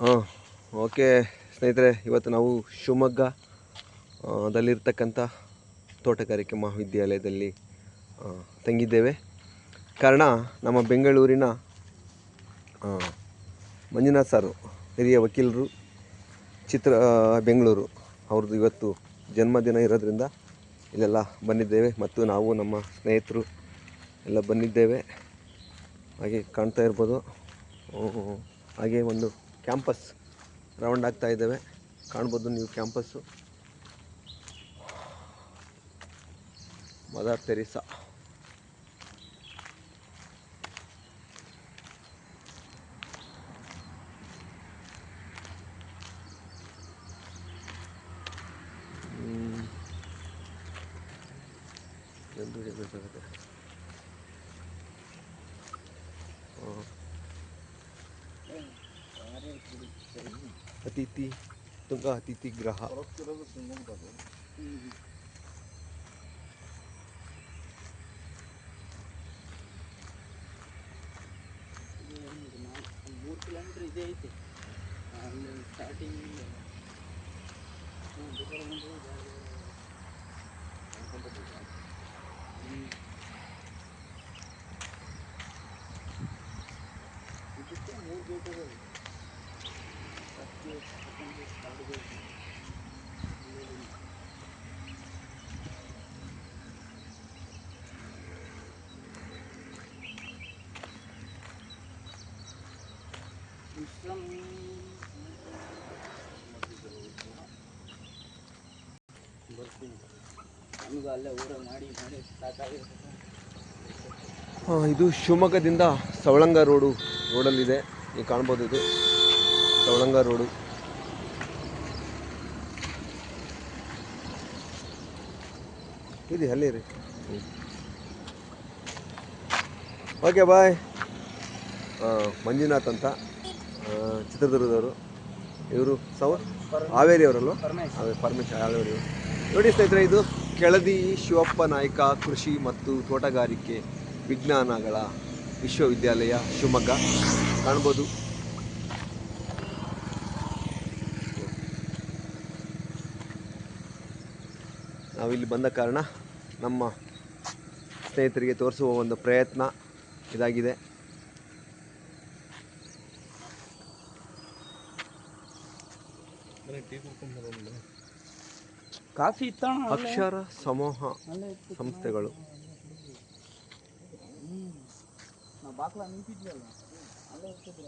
ಹಾಂ ಓಕೆ ಸ್ನೇಹಿತರೆ, ಇವತ್ತು ನಾವು ಶಿವಮೊಗ್ಗ ದಲ್ಲಿರ್ತಕ್ಕಂಥ ತೋಟಗಾರಿಕೆ ಮಹಾವಿದ್ಯಾಲಯದಲ್ಲಿ ತಂಗಿದ್ದೇವೆ. ಕಾರಣ, ನಮ್ಮ ಬೆಂಗಳೂರಿನ ಮಂಜುನಾಥ್ ಸಾರು, ಹಿರಿಯ ವಕೀಲರು, ಚಿತ್ರ ಬೆಂಗಳೂರು, ಅವ್ರದ್ದು ಇವತ್ತು ಜನ್ಮದಿನ ಇರೋದ್ರಿಂದ ಇಲ್ಲೆಲ್ಲ ಬಂದಿದ್ದೇವೆ. ಮತ್ತು ನಾವು ನಮ್ಮ ಸ್ನೇಹಿತರು ಎಲ್ಲ ಬಂದಿದ್ದೇವೆ. ಹಾಗೆ ಕಾಣ್ತಾ ಇರ್ಬೋದು. ಹಾಗೆ ಒಂದು ಕ್ಯಾಂಪಸ್ ರೌಂಡ್ ಆಗ್ತಾ ಇದ್ದೇವೆ. ಕಾಣ್ಬೋದು ನೀವು ಕ್ಯಾಂಪಸ್ಸು. Mother Teresa. ಎಂದು ಬೇಕಾಗುತ್ತೆ ಅತಿಥಿ ತುಂಗ ಅತಿಥಿ ಗ್ರಹ ಮೂರು ಕಿಲೋಮೀಟ್ರ್ ಇದೇ ಐತೆ ಅಲ್ಲಿ ಸ್ಟಾರ್ಟಿಂಗ್ ಇದಕ್ಕೆ ಮೂರು ಗೇಟ್ ಅದಾವೆ ಅಲ್ಲೇ ಊರ ಮಾಡಿ ಇದು ಶಿವಮೊಗ್ಗದಿಂದ ಸವಳಂಗ ರೋಡು, ರೋಡಲ್ಲಿದೆ. ನೀವು ಕಾಣ್ಬೋದು ಇದು. ಸವಳಂಗ ರೋಡು. ಇದೆ ಅಲ್ಲೇ ರೀ? ಓಕೆ ಬಾಯ್ ಮಂಜುನಾಥ್ ಅಂತ. ಚಿತ್ರದುರ್ಗದವರು. ಇವರು ಸವ ಹಾವೇರಿ ಅವರಲ್ವ ಪರಮೇಶ್ ಹಾವೇರಿ ನೋಡಿ ಸ್ನೇಹಿತರೆ ಇದು ಕೆಳದಿ ಶಿವಪ್ಪ ನಾಯಕ ಕೃಷಿ ಮತ್ತು ತೋಟಗಾರಿಕೆ ವಿಜ್ಞಾನಗಳ ವಿಶ್ವವಿದ್ಯಾಲಯ ಶಿವಮೊಗ್ಗ. ಕಾಣ್ಬೋದು. ನಾವಿಲ್ಲಿ ಬಂದ ಕಾರಣ ನಮ್ಮ ಸ್ನೇಹಿತರಿಗೆ ತೋರಿಸುವ ಒಂದು ಪ್ರಯತ್ನ ಇದಾಗಿದೆ. ಕಾಫಿ ಇತ್ತಣ್ಣ ಅಕ್ಷರ ಸಮೂಹ ಸಂಸ್ಥೆಗಳು. ಬಾಕ್ಲ ನಿಂತಿದ್ವಲ್ಲ ಅಲ್ಲೇ. ಇರ್ತಿದ್ರು